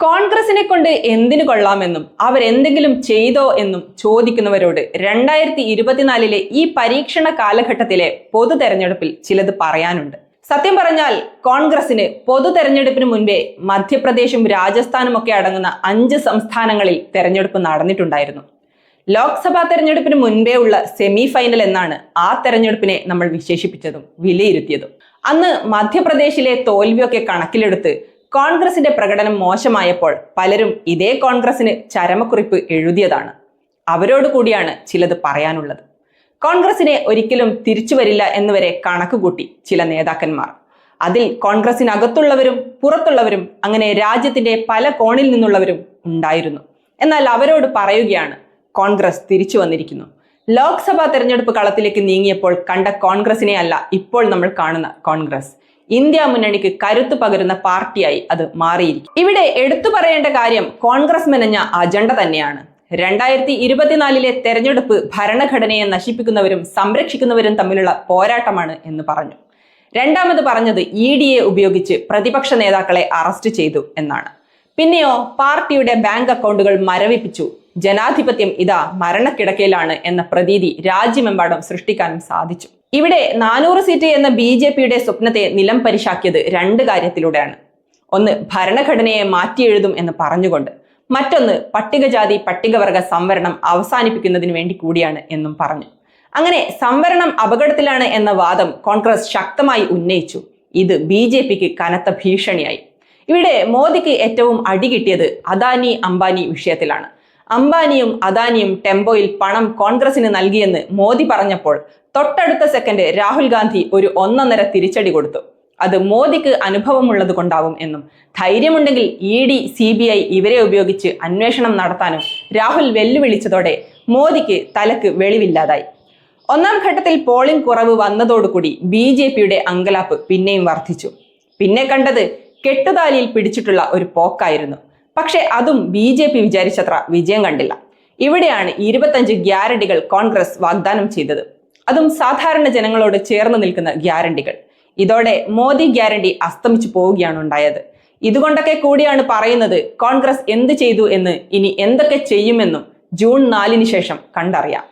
കോൺഗ്രസിനെ കൊണ്ട് എന്തിനു കൊള്ളാമെന്നും അവരെന്തെങ്കിലും ചെയ്തോ എന്നും ചോദിക്കുന്നവരോട് രണ്ടായിരത്തി ഇരുപത്തിനാലിലെ ഈ പരീക്ഷണ കാലഘട്ടത്തിലെ പൊതു തെരഞ്ഞെടുപ്പിൽ ചിലത് പറയാനുണ്ട്. സത്യം പറഞ്ഞാൽ കോൺഗ്രസിന് പൊതു തെരഞ്ഞെടുപ്പിന് മുൻപേ മധ്യപ്രദേശും രാജസ്ഥാനും ഒക്കെ അടങ്ങുന്ന അഞ്ച് സംസ്ഥാനങ്ങളിൽ തെരഞ്ഞെടുപ്പ് നടന്നിട്ടുണ്ടായിരുന്നു. ലോക്സഭാ തെരഞ്ഞെടുപ്പിന് മുൻപേ ഉള്ള സെമി ഫൈനൽ എന്നാണ് ആ തെരഞ്ഞെടുപ്പിനെ നമ്മൾ വിശേഷിപ്പിച്ചതും വിലയിരുത്തിയതും. അന്ന് മധ്യപ്രദേശിലെ തോൽവിയൊക്കെ കണക്കിലെടുത്ത് കോൺഗ്രസിന്റെ പ്രകടനം മോശമായപ്പോൾ പലരും ഇതേ കോൺഗ്രസിന് ചരമക്കുറിപ്പ് എഴുതിയതാണ്. അവരോട് കൂടിയാണ് ചിലത് പറയാനുള്ളത്. കോൺഗ്രസിനെ ഒരിക്കലും തിരിച്ചു വരില്ല എന്നുവരെ കണക്കുകൂട്ടി ചില നേതാക്കന്മാർ. അതിൽ കോൺഗ്രസിനകത്തുള്ളവരും പുറത്തുള്ളവരും അങ്ങനെ രാജ്യത്തിന്റെ പല കോണിൽ നിന്നുള്ളവരും ഉണ്ടായിരുന്നു. എന്നാൽ അവരോട് പറയുകയാണ് കോൺഗ്രസ് തിരിച്ചു വന്നിരിക്കുന്നു. ലോക്സഭാ തെരഞ്ഞെടുപ്പ് കളത്തിലേക്ക് നീങ്ങിയപ്പോൾ കണ്ട കോൺഗ്രസിനെ അല്ല ഇപ്പോൾ നമ്മൾ കാണുന്ന കോൺഗ്രസ്. ഇന്ത്യ മുന്നണിക്ക് കരുത്തു പകരുന്ന പാർട്ടിയായി അത് മാറിയിരിക്കും. ഇവിടെ എടുത്തു പറയേണ്ട കാര്യം കോൺഗ്രസ് മെനഞ്ഞ അജണ്ട തന്നെയാണ്. രണ്ടായിരത്തി ഇരുപത്തിനാലിലെ തെരഞ്ഞെടുപ്പ് ഭരണഘടനയെ നശിപ്പിക്കുന്നവരും സംരക്ഷിക്കുന്നവരും തമ്മിലുള്ള പോരാട്ടമാണ് എന്ന് പറഞ്ഞു. രണ്ടാമത് പറഞ്ഞത് ഇ ഡി എ ഉപയോഗിച്ച് പ്രതിപക്ഷ നേതാക്കളെ അറസ്റ്റ് ചെയ്തു എന്നാണ്. പിന്നെയോ പാർട്ടിയുടെ ബാങ്ക് അക്കൗണ്ടുകൾ മരവിപ്പിച്ചു. ജനാധിപത്യം ഇതാ മരണക്കിടക്കയിലാണ് എന്ന പ്രതീതി രാജ്യമെമ്പാടും സൃഷ്ടിക്കാനും സാധിച്ചു. ഇവിടെ നാനൂറ് സീറ്റ് എന്ന ബി ജെ പിയുടെ സ്വപ്നത്തെ നിലം പരിശാക്കിയത് രണ്ട് കാര്യത്തിലൂടെയാണ്. ഒന്ന് ഭരണഘടനയെ മാറ്റിയെഴുതും എന്ന് പറഞ്ഞുകൊണ്ട് മറ്റൊന്ന് പട്ടികജാതി പട്ടികവർഗ സംവരണം അവസാനിപ്പിക്കുന്നതിന് വേണ്ടി കൂടിയാണ് എന്നും പറഞ്ഞു. അങ്ങനെ സംവരണം അപകടത്തിലാണ് എന്ന വാദം കോൺഗ്രസ് ശക്തമായി ഉന്നയിച്ചു. ഇത് ബി ജെ പിക്ക് കനത്ത ഭീഷണിയായി. ഇവിടെ മോദിക്ക് ഏറ്റവും അടി കിട്ടിയത് അദാനി അംബാനി വിഷയത്തിലാണ്. അംബാനിയും അദാനിയും ടെമ്പോയിൽ പണം കോൺഗ്രസിന് നൽകിയെന്ന് മോദി പറഞ്ഞപ്പോൾ തൊട്ടടുത്ത സെക്കൻഡ് രാഹുൽ ഗാന്ധി ഒരു ഒന്നൊന്നര തിരിച്ചടി കൊടുത്തു. അത് മോദിക്ക് അനുഭവമുള്ളത് കൊണ്ടാവും എന്നും. ധൈര്യമുണ്ടെങ്കിൽ E D C B I ഇവരെ ഉപയോഗിച്ച് അന്വേഷണം നടത്താനും രാഹുൽ വെല്ലുവിളിച്ചതോടെ മോദിക്ക് തലക്ക് വെളിവില്ലാതായി. ഒന്നാം ഘട്ടത്തിൽ പോളിംഗ് കുറവ് വന്നതോടുകൂടി ബി ജെ പിയുടെ അങ്കലാപ്പ് പിന്നെയും വർദ്ധിച്ചു. പിന്നെ കണ്ടത് കെട്ടുതാലിയിൽ പിടിച്ചിട്ടുള്ള ഒരു പോക്കായിരുന്നു. പക്ഷേ അതും ബി ജെ പി വിചാരിച്ചത്ര വിജയം കണ്ടില്ല. ഇവിടെയാണ് ഇരുപത്തഞ്ച് ഗ്യാരണ്ടികൾ കോൺഗ്രസ് വാഗ്ദാനം ചെയ്തത്. അതും സാധാരണ ജനങ്ങളോട് ചേർന്ന് നിൽക്കുന്ന ഗ്യാരണ്ടികൾ. ഇതോടെ മോദി ഗ്യാരണ്ടി അസ്തമിച്ചു പോവുകയാണ് ഉണ്ടായത്. ഇതുകൊണ്ടൊക്കെ കൂടിയാണ് പറയുന്നത് കോൺഗ്രസ് എന്ത് ചെയ്തു എന്ന് ഇനി എന്തൊക്കെ ചെയ്യുമെന്നും ജൂൺ നാലിന് ശേഷം കണ്ടറിയാം.